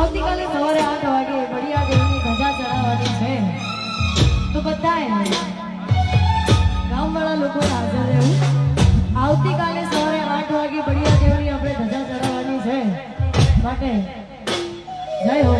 આવતીકાલે સવારે આઠ વાગે બળિયા દેવની ધજા ચડાવવાની છે. તો બધાએ ગામવાળા લોકો હાજર રહેવું. આવતીકાલે સવારે આઠ વાગે બળિયા દેવની આપણે ધજા ચડાવવાની છે. માટે જય હો.